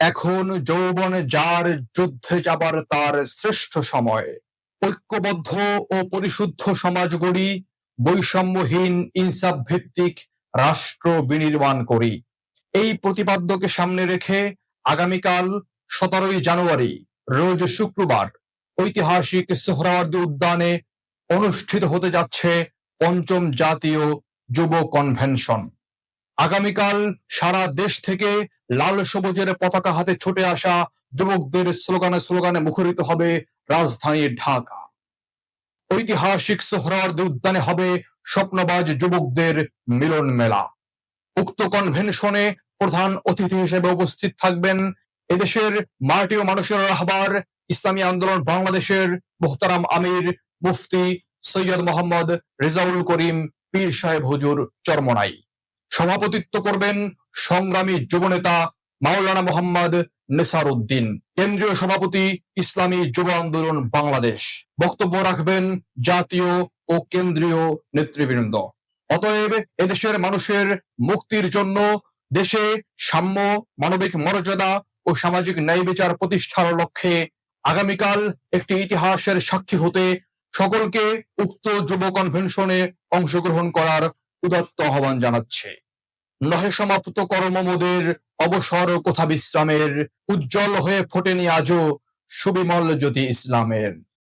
এখন যৌবন যার যুদ্ধে যাবার তার শ্রেষ্ঠ সময়। ঐক্যবদ্ধ ও পরিশুদ্ধ সমাজ গড়ি, বৈষম্যহীন ইনসাফ ভিত্তিক রাষ্ট্র বিনির্মাণ করি। এই প্রতিপাদ্যকে সামনে রেখে আগামীকাল সতেরোই জানুয়ারি, রোজ শুক্রবার, ঐতিহাসিক সোহরাওয়ার্দী উদ্যানে অনুষ্ঠিত হতে যাচ্ছে পঞ্চম জাতীয় যুব কনভেনশন। আগামীকাল সারা দেশ থেকে লাল সবুজের পতাকা হাতে ছুটে আসা যুবকদের স্লোগানে স্লোগানে মুখরিত হবে রাজধানী ঢাকা। ঐতিহাসিক সোহরাওয়ার্দী উদ্যানে হবে স্বপ্নবাজ যুবকদের মিলন মেলা। উক্ত কনভেনশনে প্রধান অতিথি হিসেবে উপস্থিত থাকবেন এদেশের মাটি ও মানুষের রাহবার, ইসলামী আন্দোলন বাংলাদেশের মোহতারাম আমির, মুফতি সৈয়দ মোহাম্মদ রেজাউল করিম, পীর সাহেব হুজুর চরমনাই। সভাপতিত্ব করবেন সংগ্রামী যুবনেতা মাওলানা মোহাম্মদ নেসার উদ্দিন কেন্দ্রীয় সভাপতি ইসলামী যুব আন্দোলন বাংলাদেশ। বক্তব্য রাখবেন জাতীয় ও কেন্দ্রীয় নেতৃবৃন্দ। অতএব এদেশের মানুষের মুক্তির জন্য দেশে সাম্য, মানবিক মর্যাদা ও সামাজিক ন্যায় বিচার প্রতিষ্ঠার লক্ষ্যে আগামীকাল একটি ইতিহাসের সাক্ষী হতে সকলকে উক্ত যুব কনভেনশনে অংশগ্রহণ করার উদাত্ত আহ্বান জানাচ্ছে। নহে সমাপ্ত কর্মমোদের অবসর কোথা বিশ্রামের? উজ্জ্বল হয়ে ফোটেনি আজও সুবিমল জ্যোতি ইসলামের।